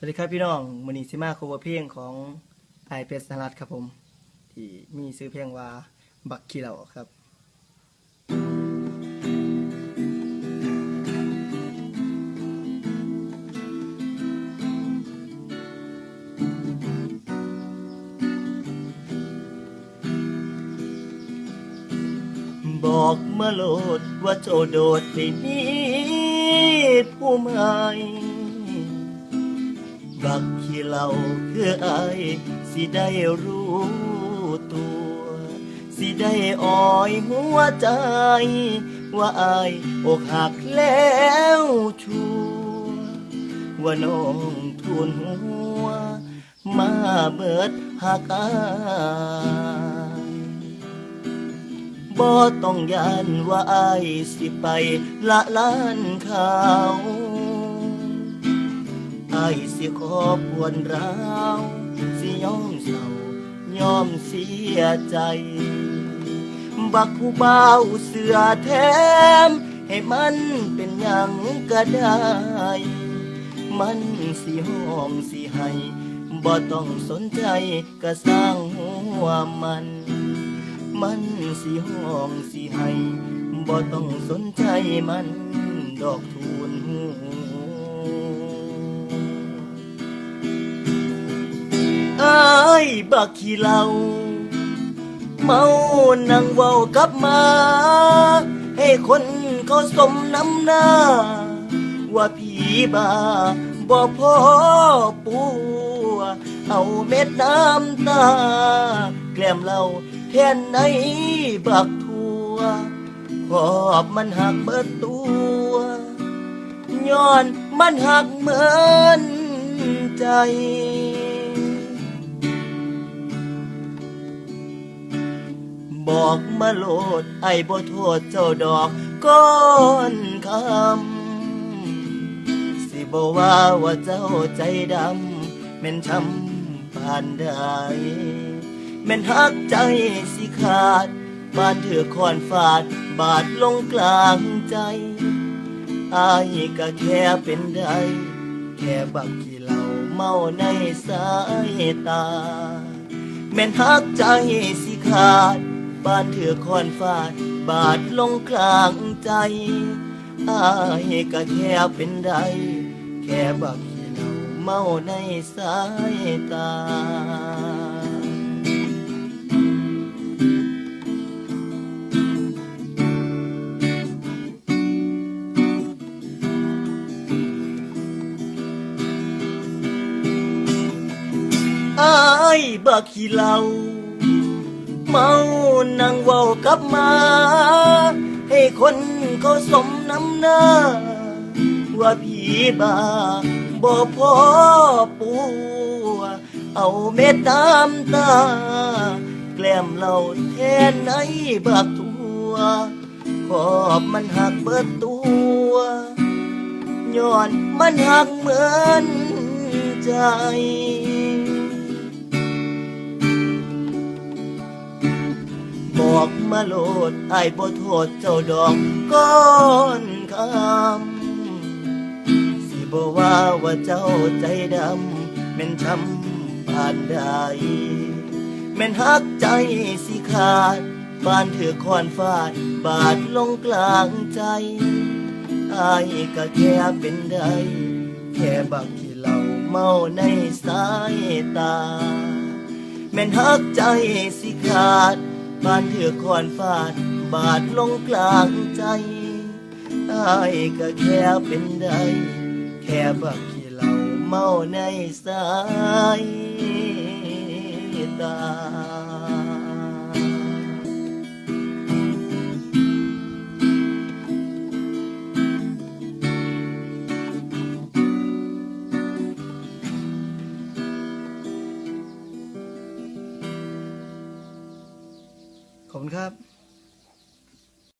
สวัสดีครับพี่น้องมือนีซิมาโคเวอร์เพลงของไอเพชรสลัดครับผม ที่มีซื้อเพลงว่าบักขี้เหล่าครับบอกมาโลดว่าเจ้าโดดไปนี้ผู้ใหม่ บักขี้เหล่าคืออายสิได้รู้ตัว สิได้อ่อยหัวใจ ว่าอายอกหักแล้วชัวว่าน้องทุนหัว มาเบิดหักอายบ่ต้องยานว่าอายสิไปละล้านเขา อายสิขอปวนร้าวสิยอมเศร้ายอมเสียใจ บักผู้เบาเสือแถม ให้มันเป็นหยังก็ได้ มันสิหอมสิให้บ่ต้องสนใจก็สร้างหัวมัน มันสิห้องสิให้บ่ต้องสนใจมันดอกทูล บักขี้เหล่าเมานั่งเว้ากับมา ให้คนเขาสมน้ำหน้า ว่าผีบ้าบ่พอปัวเอาเม็ดน้ำตา แกล้มเราแทนในบักทัวขอบมันหักเบิดตัวย้อนมันหักเหมือนใจ อกมาโลดไอ้บ่โทษเจ้าดอกก้อนคำสิบอกว่าว่าเจ้าใจดำแม่นช้ำปานใดแม่นหักใจสิขาดบานเถือคอนฟาดบาดลงกลางใจอายก็แค่เป็นได้แค่บักที่เหล่าเมาในสายตา แม่นหักใจสิขาด บานเถือคอนฟาด บาดลงกลางใจอายก็แค่เป็นไดแค่บักที่เราเมาในสายตาอายบักขี้เหล่า เมานั่งเว้ากับมา ให้คนเขาสมน้ำหน้า ว่าผีบาบ่พอปัวเอาเม็ดน้ำตา แกล้มเราแทนในบักทัวขอบมันหักเบิดตัวย้อนมันหักเหมือนใจ บอกมาโลดไอ้บ่โทษเจ้าดอกก้อนคำสิบ่ว่าว่าเจ้าใจดำแม่นช้ำปานใดแม่นหักใจสิขาดบานเถือคอนฟาด บาดลงกลางใจอายก็แค่เป็นได้แค่บักที่เราเมาในสายตา แม่นหักใจสิขาด บานเถือคอนฟาด บาดลงกลางใจอายก็แค่เป็นได้แค่บักขี้เราเมาในสายตา ครับ